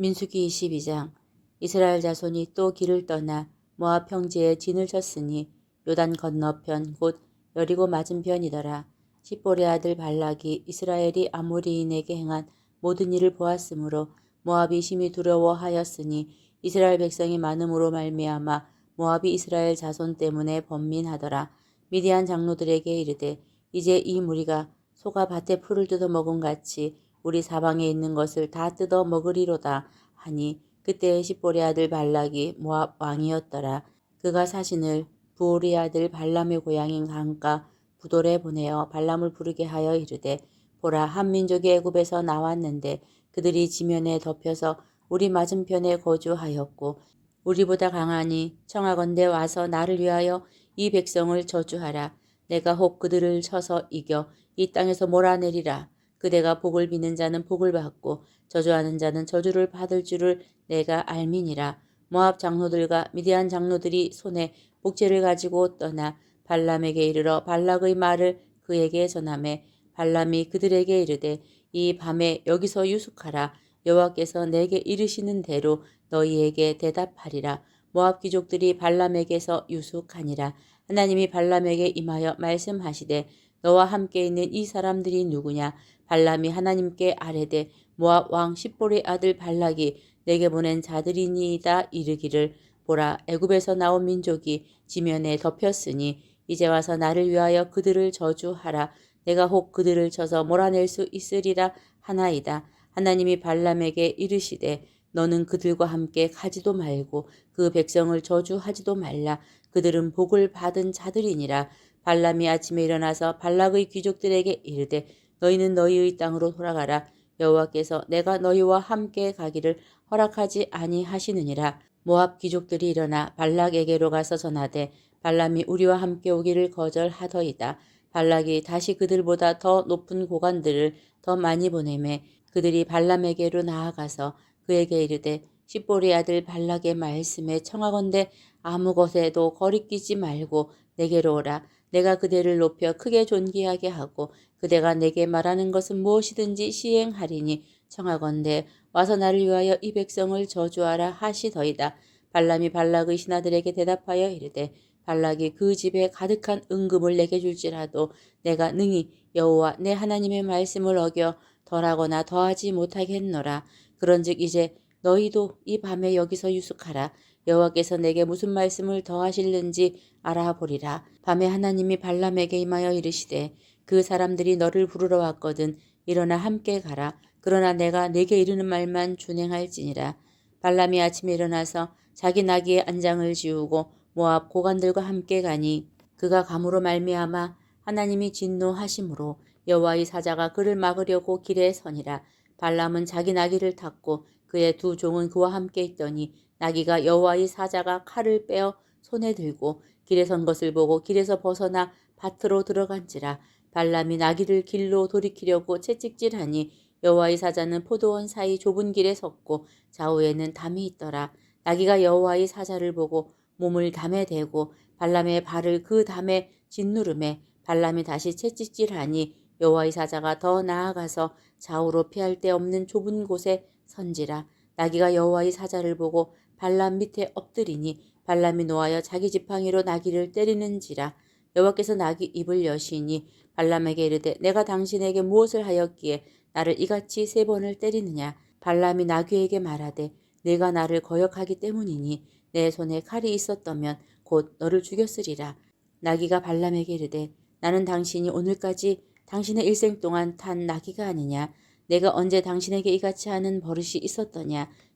민수기 22장 이스라엘 자손이 또 길을 떠나 모압 평지에 진을 쳤으니 요단 건너편 곧 여리고 맞은편이더라. 십볼의 아들 발락이 이스라엘이 아모리인에게 행한 모든 일을 보았으므로 모압이 심히 두려워하였으니 이스라엘 백성이 많음으로 말미암아 모압이 이스라엘 자손 때문에 번민하더라. 미디안 장로들에게 이르되 이제 이 무리가 소가 밭에 풀을 뜯어 먹은 같이 우리 사방에 있는 것을 다 뜯어 먹으리로다 하니 그때 십볼의 아들 발락이 모압 왕이었더라. 그가 사신을 부올의 아들 발람의 고향인 강가 부돌에 보내어 발람을 부르게 하여 이르되 보라 한 민족이 애굽에서 나왔는데 그들이 지면에 덮여서 우리 맞은편에 거주하였고 우리보다 강하니 청하건대 와서 나를 위하여 이 백성을 저주하라. 내가 혹 그들을 쳐서 이겨 이 땅에서 몰아내리라. 그대가 복을 비는 자는 복을 받고 저주하는 자는 저주를 받을 줄을 내가 알미니라. 모압 장로들과 미디안 장로들이 손에 복제를 가지고 떠나 발람에게 이르러 발락의 말을 그에게 전하매 발람이 그들에게 이르되 이 밤에 여기서 유숙하라. 여호와께서 내게 이르시는 대로 너희에게 대답하리라. 모압 귀족들이 발람에게서 유숙하니라. 하나님이 발람에게 임하여 말씀하시되 너와 함께 있는 이 사람들이 누구냐? 발람이 하나님께 아뢰되 모압 왕 십볼의 아들 발락이 내게 보낸 자들이니이다 이르기를 보라 애굽에서 나온 민족이 지면에 덮였으니 이제 와서 나를 위하여 그들을 저주하라. 내가 혹 그들을 쳐서 몰아낼 수 있으리라 하나이다. 하나님이 발람에게 이르시되 너는 그들과 함께 가지도 말고 그 백성을 저주하지도 말라. 그들은 복을 받은 자들이니라. 발람이 아침에 일어나서 발락의 귀족들에게 이르되 너희는 너희의 땅으로 돌아가라. 여호와께서 내가 너희와 함께 가기를 허락하지 아니하시느니라. 모압 귀족들이 일어나 발락에게로 가서 전하되 발람이 우리와 함께 오기를 거절하더이다. 발락이 다시 그들보다 더 높은 고관들을 더 많이 보내매 그들이 발람에게로 나아가서 그에게 이르되 십볼의 아들 발락의 말씀에 청하건대 아무 것에도 거리끼지 말고 내게로 오라 내가 그대를 높여 크게 존귀하게 하고 그대가 내게 말하는 것은 무엇이든지 시행하리니 청하건대 와서 나를 위하여 이 백성을 저주하라 하시더이다. 발람이 발락의 신하들에게 대답하여 이르되 발락이 그 집에 가득한 은금을 내게 줄지라도 내가 능히 여호와 내 하나님의 말씀을 어겨 덜하거나 더하지 못하겠노라. 그런즉 이제 너희도 이 밤에 여기서 유숙하라. 여호와께서 내게 무슨 말씀을 더하실는지 알아보리라. 밤에 하나님이 발람에게 임하여 이르시되 그 사람들이 너를 부르러 왔거든 일어나 함께 가라. 그러나 내가 내게 이르는 말만 준행할지니라. 발람이 아침에 일어나서 자기 나귀의 안장을 지우고 모압 고관들과 함께 가니 그가 감으로 말미암아 하나님이 진노하심으로 여호와의 사자가 그를 막으려고 길에 서니라. 발람은 자기 나귀를 탔고 그의 두 종은 그와 함께 있더니 나귀가 여호와의 사자가 칼을 빼어 손에 들고 길에 선 것을 보고 길에서 벗어나 밭으로 들어간지라. 발람이 나귀를 길로 돌이키려고 채찍질하니 여호와의 사자는 포도원 사이 좁은 길에 섰고 좌우에는 담이 있더라. 나귀가 여호와의 사자를 보고 몸을 담에 대고 발람의 발을 그 담에 짓누름에 발람이 다시 채찍질하니 여호와의 사자가 더 나아가서 좌우로 피할 데 없는 좁은 곳에 선지라. 나귀가 여호와의 사자를 보고 발람 밑에 엎드리니 발람이 노하여 자기 지팡이로 나귀를 때리는지라. 여호와께서 나귀 입을 여시니 발람에게 이르되 내가 당신에게 무엇을 하였기에 나를 이같이 세 번을 때리느냐? 발람이 나귀에게 말하되 내가 나를 거역하기 때문이니 내 손에 칼이 있었다면 곧 너를 죽였으리라. 나귀가 발람에게 이르되 나는 당신이 오늘까지 당신의 일생 동안 탄 나귀가 아니냐? 내가 언제 당신에게 이같이 하는 버릇이 있었더냐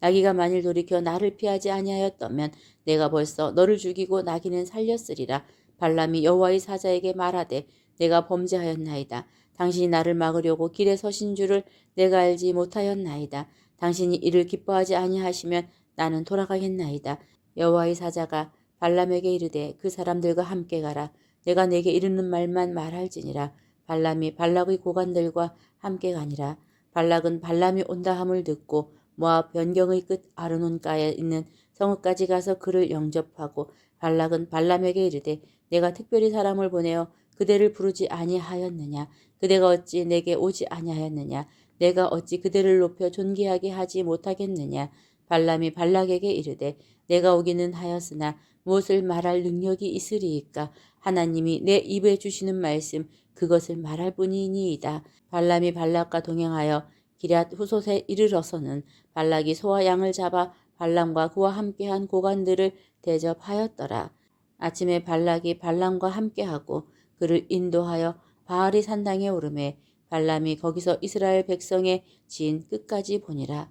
나귀가 만일 돌이켜 나를 피하지 아니하였다면 내가 벌써 너를 죽이고 나귀는 살렸으리라 발람이 여호와의 사자에게 말하되 내가 범죄하였나이다 당신이 나를 막으려고 길에 서신 줄을 내가 알지 못하였나이다 당신이 이를 기뻐하지 아니하시면 나는 돌아가겠나이다 여호와의 사자가 발람에게 이르되 그 사람들과 함께 가라. 내가 내게 이르는 말만 말할지니라. 발람이 발락의 고관들과 함께 가니라. 발락은 발람이 온다 함을 듣고 모압 변경의 끝 아르논가에 있는 성읍까지 가서 그를 영접하고 발락은 발람에게 이르되 내가 특별히 사람을 보내어 그대를 부르지 아니하였느냐? 그대가 어찌 내게 오지 아니하였느냐? 내가 어찌 그대를 높여 존귀하게 하지 못하겠느냐? 발람이 발락에게 이르되 내가 오기는 하였으나 무엇을 말할 능력이 있으리이까? 하나님이 내 입에 주시는 말씀 그것을 말할 뿐이니이다. 발람이 발락과 동행하여 기럇 후솥에 이르러서는 발락이 소와 양을 잡아 발람과 그와 함께한 고관들을 대접하였더라. 아침에 발락이 발람과 함께하고 그를 인도하여 바알이 산당에 오르매 발람이 거기서 이스라엘 백성의 진 끝까지 보니라.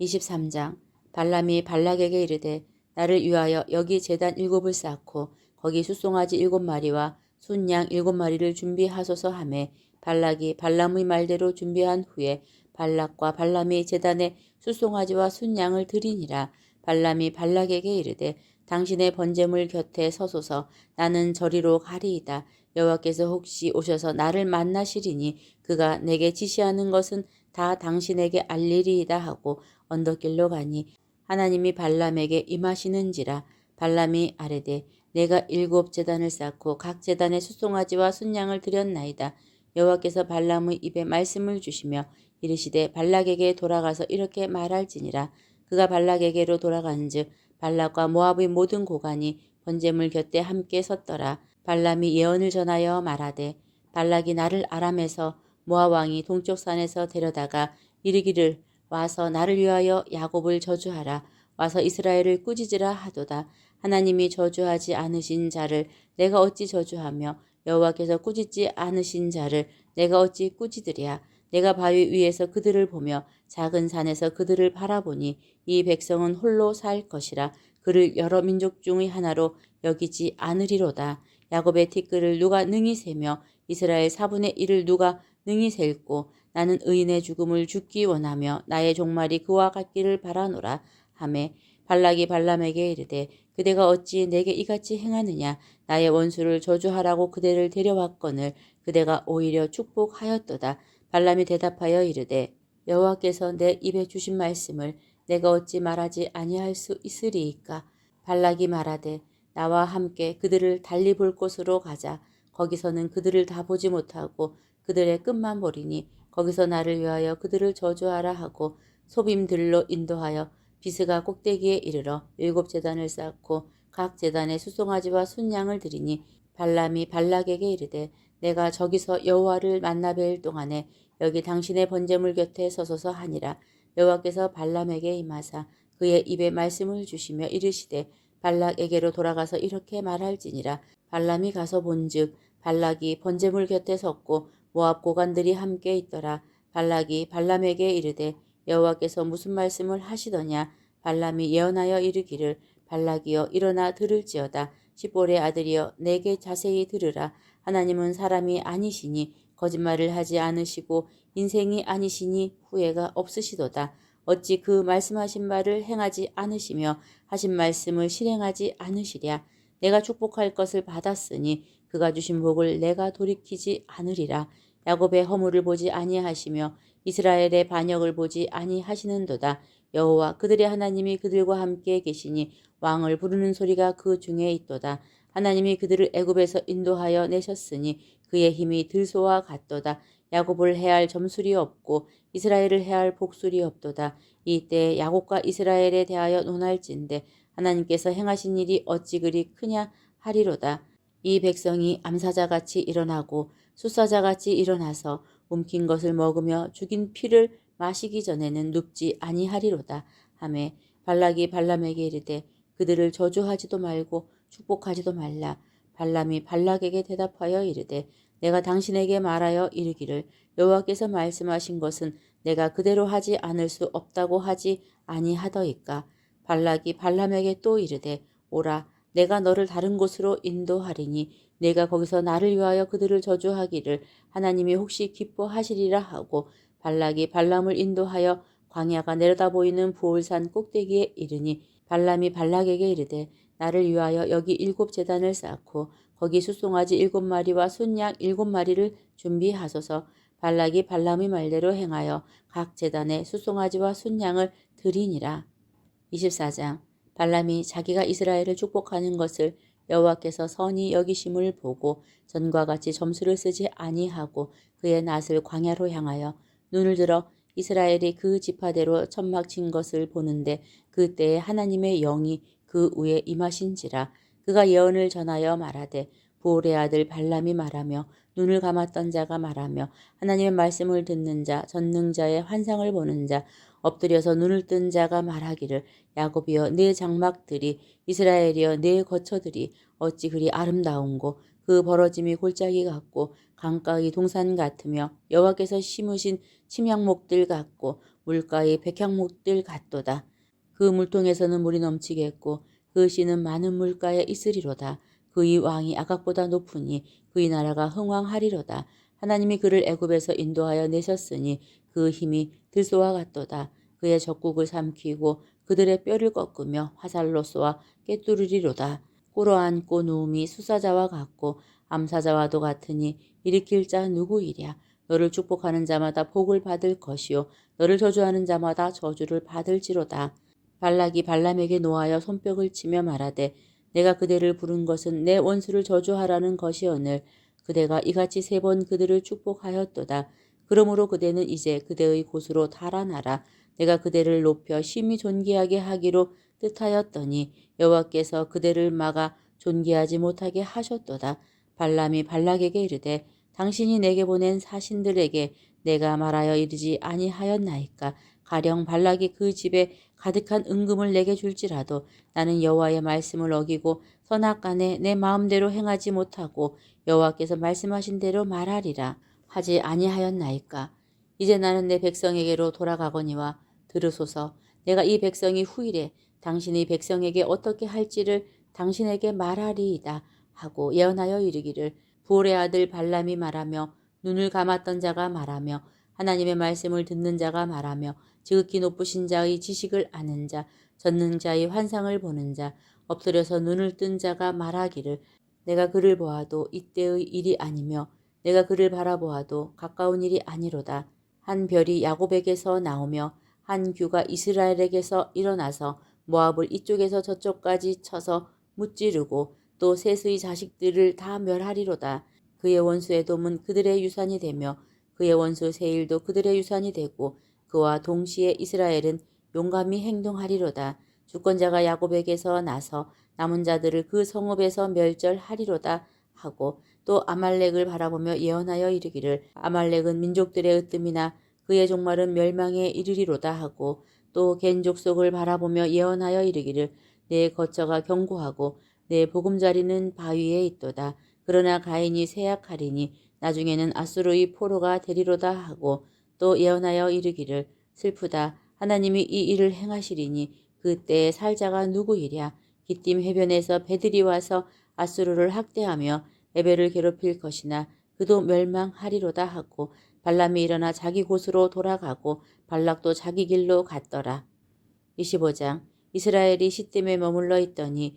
23장 발람이 발락에게 이르되 나를 위하여 여기 제단 일곱을 쌓고 거기 숫송아지 일곱 마리와 순양 일곱 마리를 준비하소서 하매 발락이 발람의 말대로 준비한 후에 발락과 발람이 제단에 숫송아지와 순양을 드리니라. 발람이 발락에게 이르되 당신의 번제물 곁에 서소서. 나는 저리로 가리이다. 여호와께서 혹시 오셔서 나를 만나시리니 그가 내게 지시하는 것은 다 당신에게 알리리이다 하고 언덕길로 가니 하나님이 발람에게 임하시는지라. 발람이 아뢰되 내가 일곱 제단을 쌓고 각 제단에 숫송아지와 순양을 드렸나이다. 여호와께서 발람의 입에 말씀을 주시며 이르시되 발락에게 돌아가서 이렇게 말할지니라. 그가 발락에게로 돌아간즉 발락과 모압의 모든 고관이 번제물 곁에 함께 섰더라. 발람이 예언을 전하여 말하되 발락이 나를 아람에서 모압 왕이 동쪽 산에서 데려다가 이르기를 와서 나를 위하여 야곱을 저주하라. 와서 이스라엘을 꾸짖으라 하도다. 하나님이 저주하지 않으신 자를 내가 어찌 저주하며 여호와께서 꾸짖지 않으신 자를 내가 어찌 꾸짖으랴 내가 바위 위에서 그들을 보며 작은 산에서 그들을 바라보니 이 백성은 홀로 살 것이라 그를 여러 민족 중의 하나로 여기지 않으리로다. 야곱의 티끌을 누가 능히 세며 이스라엘 사분의 일을 누가 능히 셀고 나는 의인의 죽음을 죽기 원하며 나의 종말이 그와 같기를 바라노라 하매 발락이 발람에게 이르되 그대가 어찌 내게 이같이 행하느냐 나의 원수를 저주하라고 그대를 데려왔거늘 그대가 오히려 축복하였도다 발람이 대답하여 이르되 여호와께서 내 입에 주신 말씀을 내가 어찌 말하지 아니할 수 있으리이까? 발락이 말하되 나와 함께 그들을 달리 볼 곳으로 가자. 거기서는 그들을 다 보지 못하고 그들의 끝만 보리니 거기서 나를 위하여 그들을 저주하라 하고 소빔들로 인도하여 비스가 꼭대기에 이르러 일곱 재단을 쌓고 각 재단에 수송아지와 순양을 드리니 발람이 발락에게 이르되 내가 저기서 여호와를 만나 뵐 동안에 여기 당신의 번제물 곁에 서소서 하니라. 여호와께서 발람에게 임하사 그의 입에 말씀을 주시며 이르시되 발락에게로 돌아가서 이렇게 말할지니라. 발람이 가서 본즉 발락이 번제물 곁에 섰고 모압 고관들이 함께 있더라. 발락이 발람에게 이르되 여호와께서 무슨 말씀을 하시더냐? 발람이 예언하여 이르기를 발락이여 일어나 들을지어다 시볼의 아들이여 내게 자세히 들으라. 하나님은 사람이 아니시니 거짓말을 하지 않으시고 인생이 아니시니 후회가 없으시도다. 어찌 그 말씀하신 말을 행하지 않으시며 하신 말씀을 실행하지 않으시랴? 내가 축복할 것을 받았으니 그가 주신 복을 내가 돌이키지 않으리라. 야곱의 허물을 보지 아니하시며 이스라엘의 반역을 보지 아니하시는도다 여호와 그들의 하나님이 그들과 함께 계시니 왕을 부르는 소리가 그 중에 있도다. 하나님이 그들을 애굽에서 인도하여 내셨으니 그의 힘이 들소와 같도다. 야곱을 해할 점술이 없고 이스라엘을 해할 복술이 없도다. 이때 야곱과 이스라엘에 대하여 논할진대 하나님께서 행하신 일이 어찌 그리 크냐 하리로다. 이 백성이 암사자같이 일어나고 수사자같이 일어나서 움킨 것을 먹으며 죽인 피를 마시기 전에는 눕지 아니하리로다 하매 발락이 발람에게 이르되 그들을 저주하지도 말고 축복하지도 말라. 발람이 발락에게 대답하여 이르되 내가 당신에게 말하여 이르기를 여호와께서 말씀하신 것은 내가 그대로 하지 않을 수 없다고 하지 아니하더이까. 발락이 발람에게 또 이르되 오라 내가 너를 다른 곳으로 인도하리니 내가 거기서 나를 위하여 그들을 저주하기를 하나님이 혹시 기뻐하시리라 하고 발락이 발람을 인도하여 광야가 내려다 보이는 부올산 꼭대기에 이르니 발람이 발락에게 이르되 나를 위하여 여기 일곱 재단을 쌓고 거기 숫송아지 일곱 마리와 순양 일곱 마리를 준비하소서 발락이 발람의 말대로 행하여 각 재단에 숫송아지와 순양을 드리니라. 24장 발람이 자기가 이스라엘을 축복하는 것을 여호와께서 선히 여기심을 보고 전과 같이 점수를 쓰지 아니하고 그의 낯을 광야로 향하여 눈을 들어 이스라엘이 그 지파대로 천막 친 것을 보는데 그때에 하나님의 영이 그 위에 임하신지라 그가 예언을 전하여 말하되 부올의 아들 발람이 말하며 눈을 감았던 자가 말하며 하나님의 말씀을 듣는 자 전능자의 환상을 보는 자 엎드려서 눈을 뜬 자가 말하기를 야곱이여 내 장막들이 이스라엘이여 내 거처들이 어찌 그리 아름다운고 그 벌어짐이 골짜기 같고 강가의 동산 같으며 여호와께서 심으신 침향목들 같고 물가의 백향목들 같도다. 그 물통에서는 물이 넘치겠고 그 씨는 많은 물가에 있으리로다. 그의 왕이 아각보다 높으니 그의 나라가 흥왕하리로다. 하나님이 그를 애굽에서 인도하여 내셨으니 그 힘이 들소와 같도다. 그의 적국을 삼키고 그들의 뼈를 꺾으며 화살로 쏘아 꿰뚫으리로다. 꿇어앉고 누움이 수사자와 같고 암사자와도 같으니 일으킬 자 누구이랴. 너를 축복하는 자마다 복을 받을 것이요 너를 저주하는 자마다 저주를 받을지로다. 발락이 발람에게 노하여 손뼉을 치며 말하되 내가 그대를 부른 것은 내 원수를 저주하라는 것이오늘 그대가 이같이 세 번 그들을 축복하였도다. 그러므로 그대는 이제 그대의 곳으로 달아나라. 내가 그대를 높여 심히 존귀하게 하기로 뜻하였더니 여호와께서 그대를 막아 존귀하지 못하게 하셨도다. 발람이 발락에게 이르되 당신이 내게 보낸 사신들에게 내가 말하여 이르지 아니하였나이까? 가령 발락이 그 집에 가득한 은금을 내게 줄지라도 나는 여호와의 말씀을 어기고 선악간에 내 마음대로 행하지 못하고 여호와께서 말씀하신 대로 말하리라 하지 아니하였나이까? 이제 나는 내 백성에게로 돌아가거니와 들으소서. 내가 이 백성이 후일에 당신이 백성에게 어떻게 할지를 당신에게 말하리이다 하고 예언하여 이르기를 부올의 아들 발람이 말하며 눈을 감았던 자가 말하며 하나님의 말씀을 듣는 자가 말하며 지극히 높으신 자의 지식을 아는 자 전능 자의 환상을 보는 자 엎드려서 눈을 뜬 자가 말하기를 내가 그를 보아도 이때의 일이 아니며 내가 그를 바라보아도 가까운 일이 아니로다. 한 별이 야곱에게서 나오며 한 규가 이스라엘에게서 일어나서 모압을 이쪽에서 저쪽까지 쳐서 무찌르고 또 셋의 자식들을 다 멸하리로다. 그의 원수의 돔은 그들의 유산이 되며 그의 원수 세일도 그들의 유산이 되고 그와 동시에 이스라엘은 용감히 행동하리로다. 주권자가 야곱에게서 나서 남은 자들을 그 성읍에서 멸절하리로다 하고 또 아말렉을 바라보며 예언하여 이르기를 아말렉은 민족들의 으뜸이나 그의 종말은 멸망에 이르리로다 하고 또 겐족속을 바라보며 예언하여 이르기를 내 거처가 견고하고 내 보금자리는 바위에 있도다. 그러나 가인이 세약하리니 나중에는 아수르의 포로가 되리로다 하고 또 예언하여 이르기를 슬프다. 하나님이 이 일을 행하시리니 그때에 살자가 누구이랴. 기띔 해변에서 배들이 와서 아수르를 학대하며 에벨을 괴롭힐 것이나 그도 멸망하리로다 하고 발람이 일어나 자기 곳으로 돌아가고 발락도 자기 길로 갔더라. 25장 이스라엘이 시댐에 머물러 있더니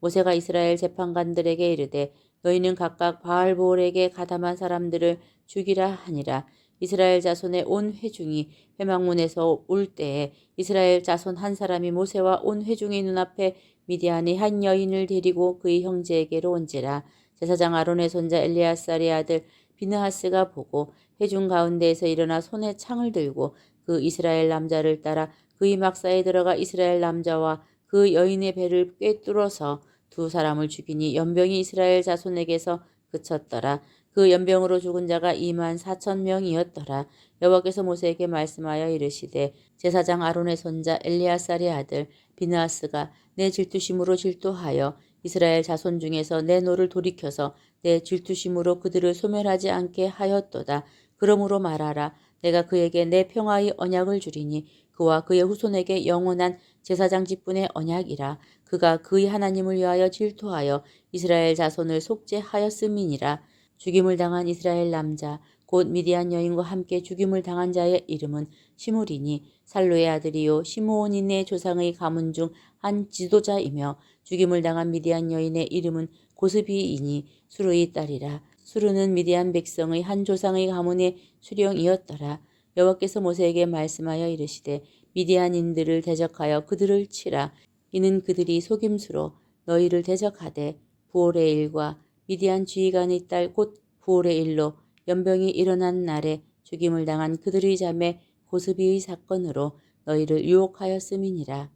모세가 이스라엘 재판관들에게 이르되 너희는 각각 바알보올에게 가담한 사람들을 죽이라 하니라. 이스라엘 자손의 온 회중이 회막문에서 올 때에 이스라엘 자손 한 사람이 모세와 온 회중의 눈앞에 미디안의 한 여인을 데리고 그의 형제에게로 온지라. 제사장 아론의 손자 엘리아살의 아들 비느하스가 보고 회중 가운데에서 일어나 손에 창을 들고 그 이스라엘 남자를 따라 그의 막사에 들어가 이스라엘 남자와 그 여인의 배를 꿰뚫어서 두 사람을 죽이니 연병이 이스라엘 자손에게서 그쳤더라. 그 연병으로 죽은 자가 2만 4천 명이었더라. 여호와께서 모세에게 말씀하여 이르시되 제사장 아론의 손자 엘리아살의 아들 비나스가 내 질투심으로 질투하여 이스라엘 자손 중에서 내 노를 돌이켜서 내 질투심으로 그들을 소멸하지 않게 하였도다. 그러므로 말하라. 내가 그에게 내 평화의 언약을 주리니 그와 그의 후손에게 영원한 제사장 직분의 언약이라. 그가 그의 하나님을 위하여 질투하여 이스라엘 자손을 속죄하였음이니라. 죽임을 당한 이스라엘 남자 곧 미디안 여인과 함께 죽임을 당한 자의 이름은 시므리니 살로의 아들이요 시므온인의 조상의 가문 중 한 지도자이며 죽임을 당한 미디안 여인의 이름은 고스비이니 수르의 딸이라 수르는 미디안 백성의 한 조상의 가문의 수령이었더라 여호와께서 모세에게 말씀하여 이르시되 미디안인들을 대적하여 그들을 치라 이는 그들이 속임수로 너희를 대적하되 부올의 일과 미디안 지휘관의 딸 곧 부올의 일로 연병이 일어난 날에 죽임을 당한 그들의 자매 고스비의 사건으로 너희를 유혹하였음이니라.